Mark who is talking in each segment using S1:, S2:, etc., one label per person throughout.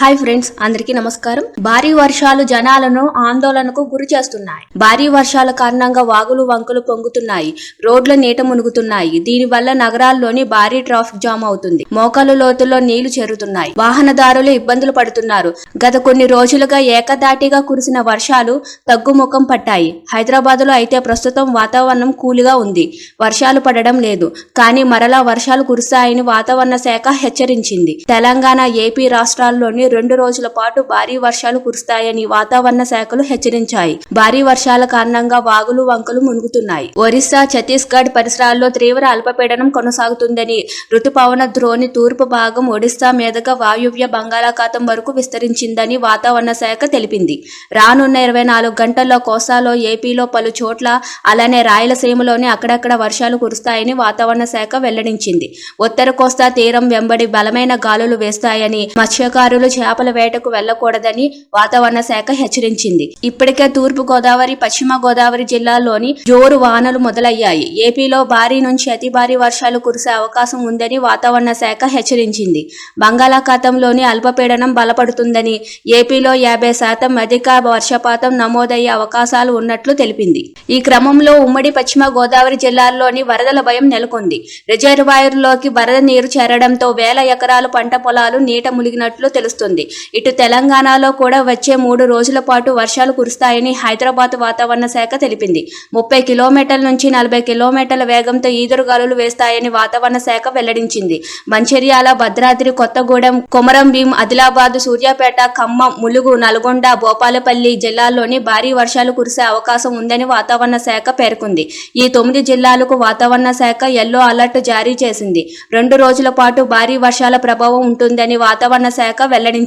S1: Hi friends అందరికీ నమస్కారం. భారీ వర్షాలు జనాలను ఆందోళనకు గురి చేస్తున్నాయి. భారీ వర్షాల కారణంగా వాగులు వంకలు పొంగుతున్నాయి. రోడ్ల నీట మునుగుతున్నాయి. దీనివల్ల నగరాల్లోని భారీ ట్రాఫిక్ జామ్ అవుతుంది. మోకాలు లోతుల్లో నీళ్ళు చేరుతున్నాయి. వాహనదారులు ఇబ్బందులు పడుతున్నారు. గత కొన్ని రోజులుగా ఏకదాటిగా కురిసిన వర్షాలు తగ్గుముఖం పట్టాయి. హైదరాబాద్లో అయితే ప్రస్తుతం వాతావరణం కూలిగా ఉంది. వర్షాలు పడడం లేదు. కానీ మరలా వర్షాలు కురుస్తాయని వాతావరణ శాఖ హెచ్చరించింది. తెలంగాణ ఏపీ రాష్ట్రాల్లోని రెండు రోజుల పాటు భారీ వర్షాలు కురుస్తాయని వాతావరణ శాఖలు హెచ్చరించాయి. భారీ వర్షాల కారణంగా వాగులు వంకలు మునుగుతున్నాయి. ఒరిస్సా ఛత్తీస్గఢ్ పరిసరాల్లో తీవ్ర అల్పపీడనం కొనసాగుతుందని రుతుపవన ద్రోణి తూర్పు భాగం ఒడిస్సా మీదుగా వాయువ్య బంగాళాఖాతం వరకు విస్తరించిందని వాతావరణ శాఖ తెలిపింది. రానున్న ఇరవై నాలుగు గంటల్లో కోస్తాలో ఏపీలో పలు చోట్ల అలానే రాయలసీమలోని అక్కడక్కడ వర్షాలు కురుస్తాయని వాతావరణ శాఖ వెల్లడించింది. ఉత్తర కోస్తా తీరం వెంబడి బలమైన గాలులు వేస్తాయని మత్స్యకారులు చేపల వేటకు వెళ్ళకూడదని వాతావరణ శాఖ హెచ్చరించింది. ఇప్పటికే తూర్పు గోదావరి పశ్చిమ గోదావరి జిల్లాల్లోని జోరు వానలు మొదలయ్యాయి. ఏపీలో భారీ నుంచి అతి భారీ వర్షాలు కురిసే అవకాశం ఉందని వాతావరణ శాఖ హెచ్చరించింది. బంగాళాఖాతంలోని అల్పపీడనం బలపడుతుందని ఏపీలో యాభై శాతం అధిక వర్షపాతం నమోదయ్యే అవకాశాలు ఉన్నట్లు తెలిపింది. ఈ క్రమంలో ఉమ్మడి పశ్చిమ గోదావరి జిల్లాల్లోని వరదల భయం నెలకొంది. రిజర్వాయర్లోకి వరద నీరు చేరడంతో వేల ఎకరాలు పంట పొలాలు నీట మునిగినట్లు తెలుస్తుంది. ఇటు తెలంగాణలో కూడా వచ్చే మూడు రోజుల పాటు వర్షాలు కురుస్తాయని హైదరాబాద్ వాతావరణ శాఖ తెలిపింది. ముప్పై కిలోమీటర్ల నుంచి నలభై కిలోమీటర్ల వేగంతో ఈదురుగాలులు వేస్తాయని వాతావరణ శాఖ వెల్లడించింది. మంచిర్యాల భద్రాద్రి కొత్తగూడెం కొమరం భీం ఆదిలాబాద్ సూర్యాపేట ఖమ్మం ములుగు నల్గొండ భోపాలపల్లి జిల్లాల్లోని భారీ వర్షాలు కురిసే అవకాశం ఉందని వాతావరణ శాఖ పేర్కొంది. ఈ తొమ్మిది జిల్లాలకు వాతావరణ శాఖ ఎల్లో అలర్ట్ జారీ చేసింది. రెండు రోజుల పాటు భారీ వర్షాల ప్రభావం ఉంటుందని వాతావరణ శాఖ వెల్లడించింది.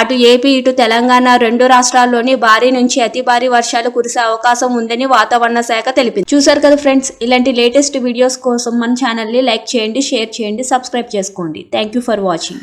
S1: అటు ఏపీ ఇటు తెలంగాణ రెండు రాష్ట్రాల్లోని భారీ నుంచి అతి భారీ వర్షాలు కురిసే అవకాశం ఉందని వాతావరణ శాఖ తెలిపింది. చూసారు కదా ఫ్రెండ్స్ ఇలాంటి లేటెస్ట్ వీడియోస్ కోసం మన ఛానల్ని లైక్ చేయండి షేర్ చేయండి సబ్స్క్రైబ్ చేసుకోండి. Thank you for watching